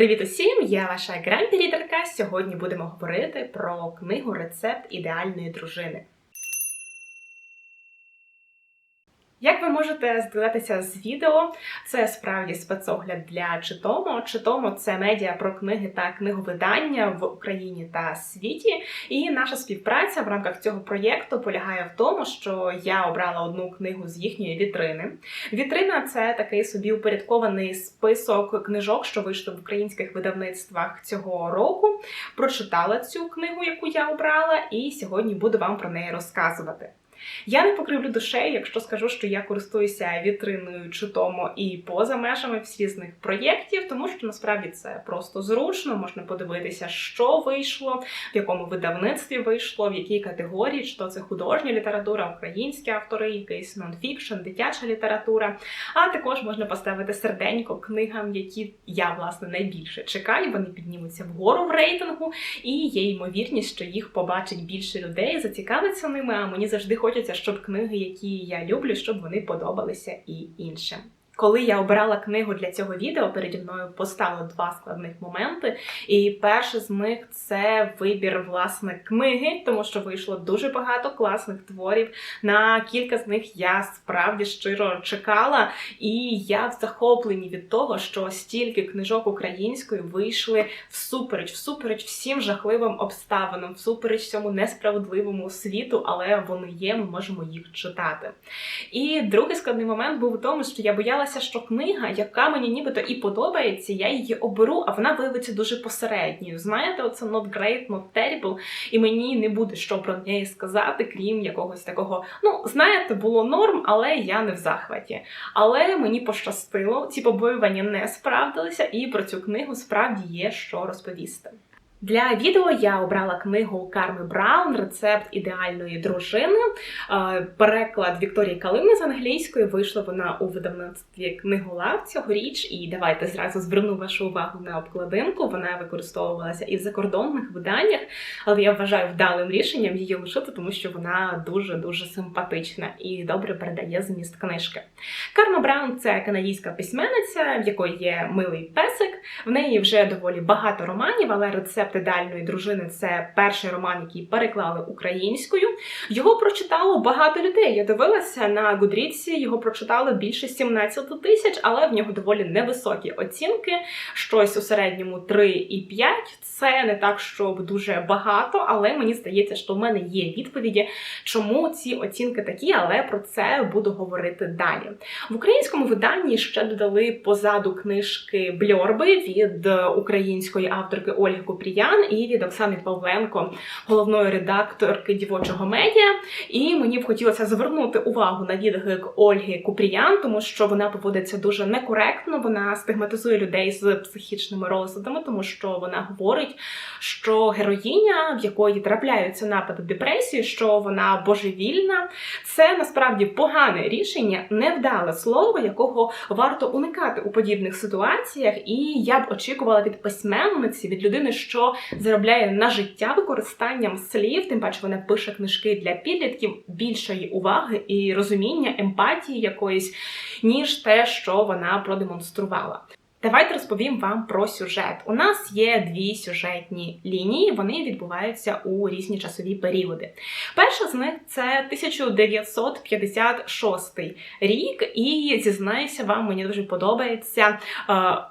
Привіт усім! Я ваша гранд-лідерка. Сьогодні будемо говорити про книгу Рецепт ідеальної дружини. Як ви можете здогадатися з відео, це справді спецогляд для Читомо. Читомо це медіа про книги та книговидання в Україні та світі. І наша співпраця в рамках цього проєкту полягає в тому, що я обрала одну книгу з їхньої вітрини. Вітрина це такий собі упорядкований список книжок, що вийшли в українських видавництвах цього року. Прочитала цю книгу, яку я обрала, і сьогодні буду вам про неї розказувати. Я не покривлю душею, якщо скажу, що я користуюся вітриною читомо і поза межами всіх різних проєктів, тому що насправді це просто зручно. Можна подивитися, що вийшло, в якому видавництві вийшло, в якій категорії, чи то це художня література, українські автори, якийсь нонфікшн, дитяча література. А також можна поставити серденько книгам, які я власне найбільше чекаю. Вони піднімуться вгору в рейтингу, і є ймовірність, що їх побачить більше людей, зацікавиться ними. А мені завжди хочеться, щоб книги, які я люблю, щоб вони подобалися і іншим. Коли я обирала книгу для цього відео, переді мною постало два складних моменти. І перший з них це вибір власне книги, тому що вийшло дуже багато класних творів. На кілька з них я справді щиро чекала, і я в захопленні від того, що стільки книжок українською вийшли всупереч, всупереч всім жахливим обставинам, всупереч цьому несправедливому світу, але вони є, ми можемо їх читати. І другий складний момент був у тому, що я боялася боялася, що книга, яка мені нібито і подобається, я її оберу, а вона виявиться дуже посередньою. Знаєте, оце not great, not terrible, і мені не буде що про неї сказати, крім якогось такого. Ну, знаєте, було норм, але я не в захваті. Але мені пощастило, ці побоювання не справдилися, і про цю книгу справді є що розповісти. Для відео я обрала книгу Карми Браун Рецепт ідеальної дружини. Переклад Вікторії Калини з англійської вийшла вона у видавництві книголав цьогоріч. І давайте зразу зверну вашу увагу на обкладинку. Вона використовувалася і в закордонних виданнях, але я вважаю вдалим рішенням її лишити, тому що вона дуже дуже симпатична і добре передає зміст книжки. Карма Браун це канадійська письменниця, в якої є милий песик. В неї вже доволі багато романів, але рецепт рецепт ідеальної дружини це перший роман, який переклали українською. Його прочитало багато людей. Я дивилася на Гудріці, його прочитали більше 17 тисяч, але в нього доволі невисокі оцінки. Щось у середньому 3,5. Це не так, щоб дуже багато, але мені здається, що в мене є відповіді, чому ці оцінки такі, але про це буду говорити далі. В українському виданні ще додали позаду книжки Бльорби від української авторки Ольги Купрія. Ян і від Оксани Павленко, головної редакторки дівочого медіа. І мені б хотілося звернути увагу на відгук Ольги Купріян, тому що вона поводиться дуже некоректно. Вона стигматизує людей з психічними розладами, тому що вона говорить, що героїня, в якої трапляються напади депресії, що вона божевільна, це насправді погане рішення, невдале слово, якого варто уникати у подібних ситуаціях. І я б очікувала від письменниці, від людини, що заробляє на життя використанням слів, тим паче вона пише книжки для підлітків більшої уваги і розуміння, емпатії якоїсь, ніж те, що вона продемонструвала. Давайте розповім вам про сюжет. У нас є дві сюжетні лінії, вони відбуваються у різні часові періоди. Перша з них це 1956 рік, і зізнаюся вам, мені дуже подобається е,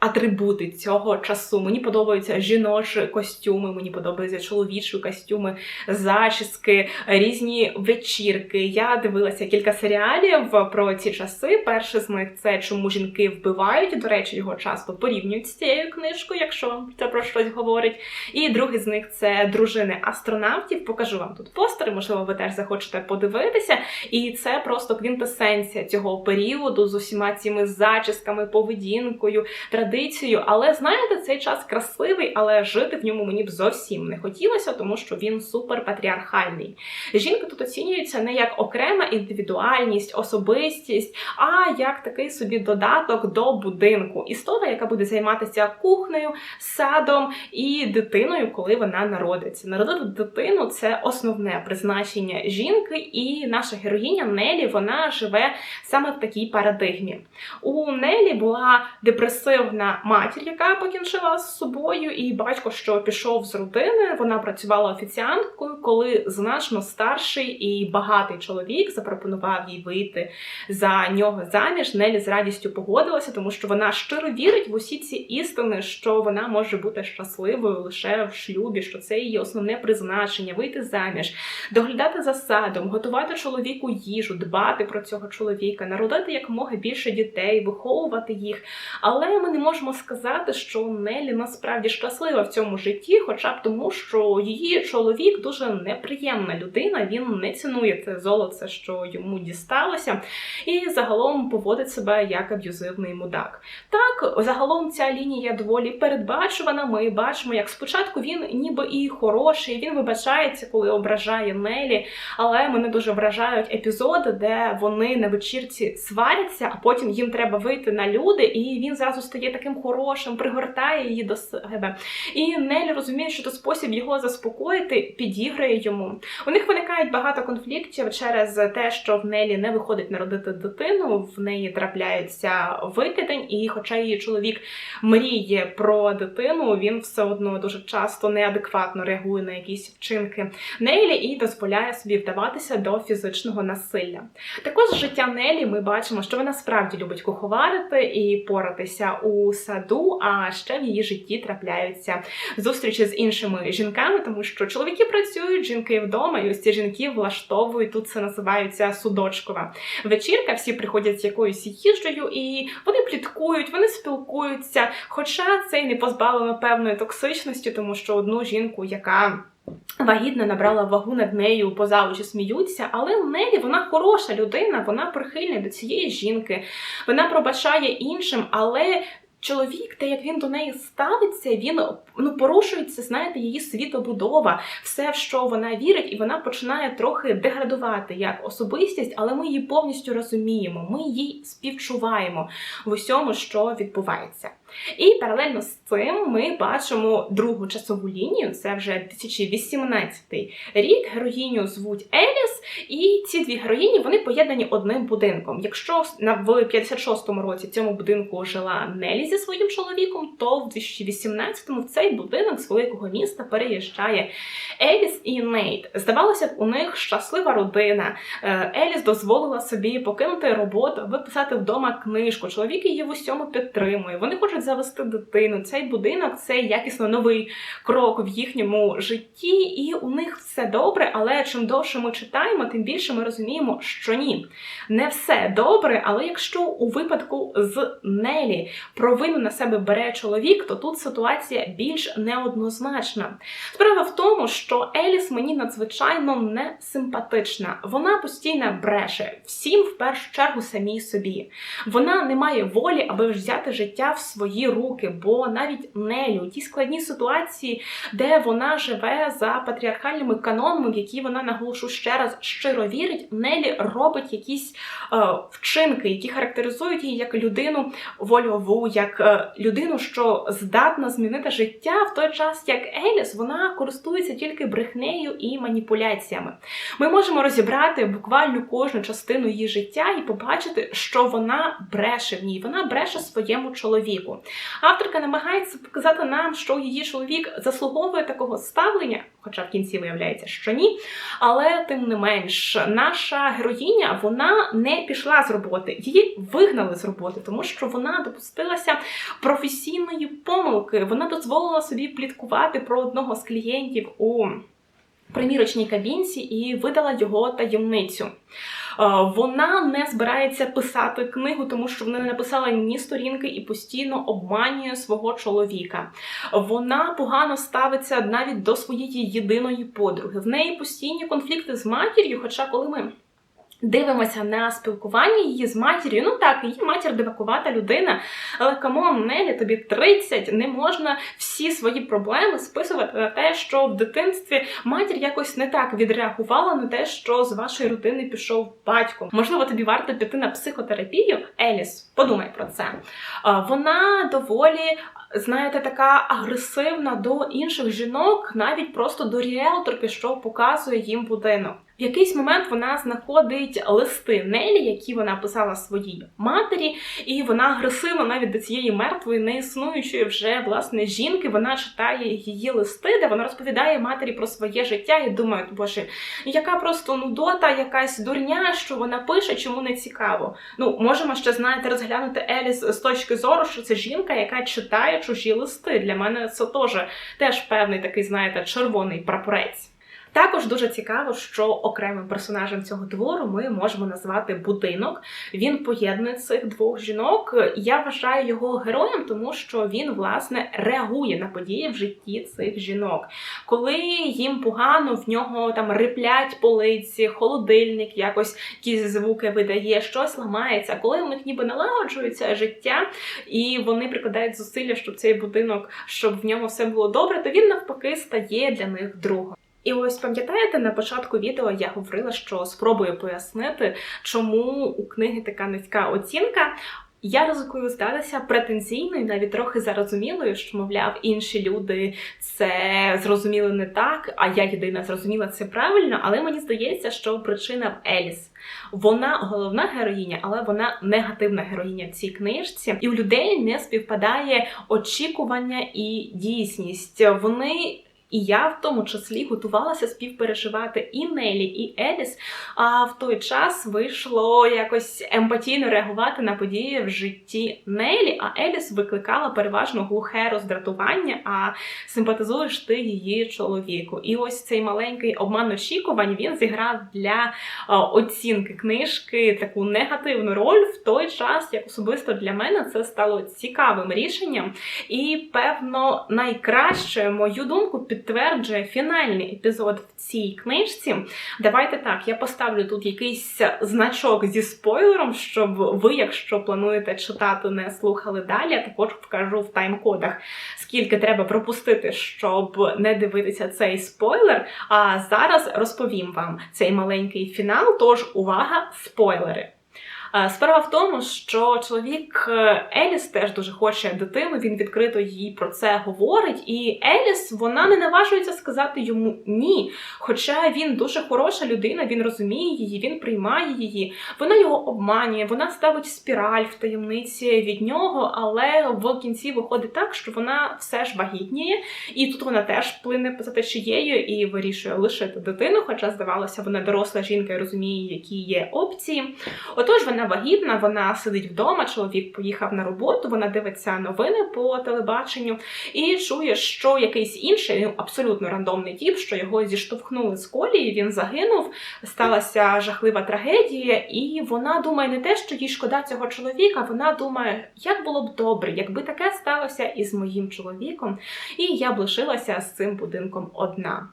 атрибути цього часу. Мені подобаються жіночі костюми, мені подобаються чоловічі костюми, зачіски, різні вечірки. Я дивилася кілька серіалів про ці часи. Перший з них це чому жінки вбивають. До речі, його часто порівнюють з цією книжкою, якщо це про щось говорить. І другий з них це дружини астронавтів. Покажу вам тут постери, можливо, ви теж захочете подивитися. І це просто квінтесенція цього періоду з усіма цими зачісками, поведінкою, традицією. Але знаєте, цей час красивий, але жити в ньому мені б зовсім не хотілося, тому що він супер патріархальний. Жінка тут оцінюється не як окрема індивідуальність, особистість, а як такий собі додаток до будинку. Істота яка буде займатися кухнею, садом і дитиною, коли вона народиться. Народити дитину це основне призначення жінки, і наша героїня Нелі вона живе саме в такій парадигмі. У Нелі була депресивна знедоленна матір, яка покінчила з собою, і батько, що пішов з родини. Вона працювала офіціанткою, коли значно старший і багатий чоловік запропонував їй вийти за нього заміж. Нелі з радістю погодилася, тому що вона щиро вірить в усі ці істини, що вона може бути щасливою лише в шлюбі, що це її основне призначення вийти заміж, доглядати за садом, готувати чоловіку їжу, дбати про цього чоловіка, народити якомога більше дітей, виховувати їх. Але ми не можемо сказати, що Нелі насправді щаслива в цьому житті, хоча б тому, що її чоловік дуже неприємна людина. Він не цінує це золоце, що йому дісталося, і загалом поводить себе як аб'юзивний мудак. Так, загалом ця лінія доволі передбачувана. Ми бачимо, як спочатку він ніби і хороший, він вибачається, коли ображає Нелі, але мене дуже вражають епізоди, де вони на вечірці сваряться, а потім їм треба вийти на люди, і він зразу стає таким хорошим, пригортає її до себе. І Нелі розуміє, що це спосіб його заспокоїти, підіграє йому. У них виникають багато конфліктів через те, що в Нелі не виходить народити дитину, в неї трапляється викидень, і хоча її чоловік мріє про дитину, він все одно дуже часто неадекватно реагує на якісь вчинки Нелі і дозволяє собі вдаватися до фізичного насилля. Також життя Нелі ми бачимо, що вона справді любить куховарити і поратися у саду. А ще в її житті трапляються зустрічі з іншими жінками, тому що чоловіки працюють, жінки вдома, і ось ці жінки влаштовують тут. Це називається судочкова вечірка. Всі приходять з якоюсь їжею, і вони пліткують, вони спілкуються. Хоча це й не позбавлено певної токсичності, тому що одну жінку, яка Вагітна набрала вагу над нею, поза очі сміються, але Нелі вона хороша людина, вона прихильна до цієї жінки, вона пробачає іншим, але чоловік, те, як він до неї ставиться, він ну порушується, знаєте, її світобудова, все, в що вона вірить, і вона починає трохи деградувати як особистість, але ми її повністю розуміємо, ми її співчуваємо в усьому, що відбувається. І паралельно з цим ми бачимо другу часову лінію, це вже 2018 рік. Героїню звуть Еліс, і ці дві героїні вони поєднані одним будинком. Якщо в 56-му році в цьому будинку жила Нелі зі своїм чоловіком, то в 2018-му в цей будинок з великого міста переїжджає Еліс і Нейт. Здавалося б, у них щаслива родина. Е, Еліс дозволила собі покинути роботу, виписати вдома книжку. Чоловік її в усьому підтримує. Вони хочуть завести дитину. Цей будинок це якісно новий крок в їхньому житті, і у них все добре. Але чим довше ми читаємо, тим більше ми розуміємо, що ні, не все добре. Але якщо у випадку з Нелі провину на себе бере чоловік, то тут ситуація більш неоднозначна. Справа в тому, що Еліс мені надзвичайно не симпатична. Вона постійно бреше всім в першу чергу самій собі. Вона не має волі, аби взяти життя в свої свої руки, бо навіть Нелю, ті складні ситуації, де вона живе за патріархальними канонами, які вона наголошу ще раз щиро вірить, Нелі робить якісь е, вчинки, які характеризують її як людину вольову, як е, людину, що здатна змінити життя в той час, як Еліс, вона користується тільки брехнею і маніпуляціями. Ми можемо розібрати буквально кожну частину її життя і побачити, що вона бреше в ній. Вона бреше своєму чоловіку. Авторка намагається показати нам, що її чоловік заслуговує такого ставлення, хоча в кінці виявляється, що ні. Але тим не менш, наша героїня вона не пішла з роботи, її вигнали з роботи, тому що вона допустилася професійної помилки. Вона дозволила собі пліткувати про одного з клієнтів у примірочній кабінці і видала його таємницю. Е, вона не збирається писати книгу, тому що вона не написала ні сторінки і постійно обманює свого чоловіка. Вона погано ставиться навіть до своєї єдиної подруги. В неї постійні конфлікти з матір'ю. Хоча, коли ми Дивимося на спілкування її з матір'ю. Ну так, її матір дивакувата людина, але камон, Нелі, тобі 30, не можна всі свої проблеми списувати на те, що в дитинстві матір якось не так відреагувала на те, що з вашої родини пішов батько. Можливо, тобі варто піти на психотерапію. Еліс, подумай про це. Вона доволі. Знаєте, така агресивна до інших жінок, навіть просто до ріелторки, що показує їм будинок. В якийсь момент вона знаходить листи Нелі, які вона писала своїй матері, і вона агресивно навіть до цієї мертвої, неіснуючої вже власне жінки. Вона читає її листи, де вона розповідає матері про своє життя і думає, боже, яка просто нудота, якась дурня, що вона пише, чому не цікаво. Ну, можемо ще знаєте, розглянути Еліс з точки зору, що це жінка, яка читає чужі листи. Для мене це теж теж певний такий, знаєте, червоний прапорець. Також дуже цікаво, що окремим персонажем цього твору ми можемо назвати будинок. Він поєднує цих двох жінок. Я вважаю його героєм, тому що він власне реагує на події в житті цих жінок. Коли їм погано, в нього там риплять полиці, холодильник, якось якісь звуки видає, щось ламається. Коли у них ніби налагоджується життя, і вони прикладають зусилля, щоб цей будинок, щоб в ньому все було добре, то він навпаки стає для них другом. І ось пам'ятаєте, на початку відео я говорила, що спробую пояснити, чому у книги така низька оцінка. Я ризикую здатися претензійною, навіть трохи зарозумілою, що, мовляв, інші люди це зрозуміли не так, а я єдина зрозуміла це правильно. Але мені здається, що причина в Еліс. Вона головна героїня, але вона негативна героїня в цій книжці, і у людей не співпадає очікування і дійсність. Вони і я в тому числі готувалася співпереживати і Нелі, і Еліс. А в той час вийшло якось емпатійно реагувати на події в житті Нелі. А Еліс викликала переважно глухе роздратування, а симпатизуєш ти її чоловіку. І ось цей маленький обман очікувань він зіграв для оцінки книжки таку негативну роль в той час, як особисто для мене це стало цікавим рішенням. І певно найкраще мою думку під підтверджує фінальний епізод в цій книжці. Давайте так, я поставлю тут якийсь значок зі спойлером, щоб ви, якщо плануєте читати, не слухали далі, також вкажу в тайм-кодах, скільки треба пропустити, щоб не дивитися цей спойлер. А зараз розповім вам цей маленький фінал. Тож увага, спойлери! Справа в тому, що чоловік е, Еліс теж дуже хоче дитину. Він відкрито їй про це говорить, і Еліс вона не наважується сказати йому ні. Хоча він дуже хороша людина, він розуміє її, він приймає її. Вона його обманює, вона ставить спіраль в таємниці від нього, але в кінці виходить так, що вона все ж вагітніє, і тут вона теж плине за течією і вирішує лишити дитину. Хоча здавалося, вона доросла жінка і розуміє, які є опції. Отож, вона вона вагітна, вона сидить вдома, чоловік поїхав на роботу, вона дивиться новини по телебаченню і чує, що якийсь інший, ну абсолютно рандомний тіп, що його зіштовхнули з колії, він загинув, сталася жахлива трагедія, і вона думає не те, що їй шкода цього чоловіка, вона думає, як було б добре, якби таке сталося із моїм чоловіком, і я б лишилася з цим будинком одна.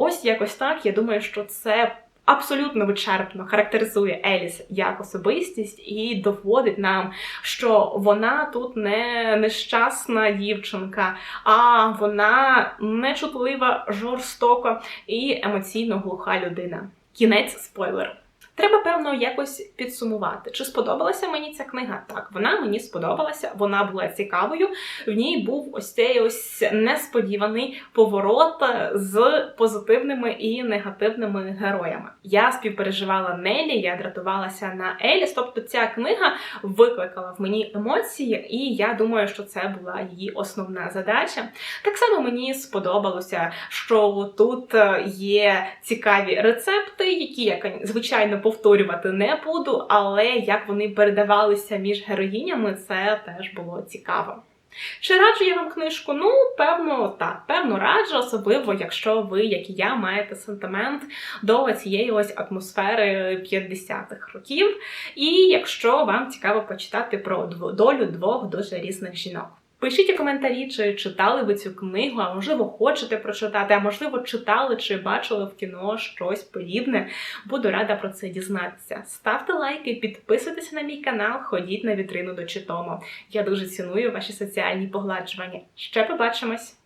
Ось якось так. Я думаю, що це абсолютно вичерпно характеризує Еліс як особистість і доводить нам, що вона тут не нещасна дівчинка, а вона нечутлива, жорстока і емоційно глуха людина. Кінець спойлер. Треба, певно, якось підсумувати. Чи сподобалася мені ця книга? Так, вона мені сподобалася, вона була цікавою. В ній був ось цей ось несподіваний поворот з позитивними і негативними героями. Я співпереживала Нелі, я дратувалася на Еліс. Тобто ця книга викликала в мені емоції, і я думаю, що це була її основна задача. Так само мені сподобалося, що тут є цікаві рецепти, які я, звичайно, повторювати не буду, але як вони передавалися між героїнями, це теж було цікаво. Чи раджу я вам книжку? Ну, певно, так, певно, раджу, особливо, якщо ви, як і я, маєте сентимент до цієї ось атмосфери 50-х років. І якщо вам цікаво почитати про долю двох дуже різних жінок. Пишіть коментарі, чи читали ви цю книгу, а можливо, хочете прочитати, а можливо, читали чи бачили в кіно щось подібне. Буду рада про це дізнатися. Ставте лайки, підписуйтесь на мій канал, ходіть на вітрину до Читомо. Я дуже ціную ваші соціальні погладжування. Ще побачимось!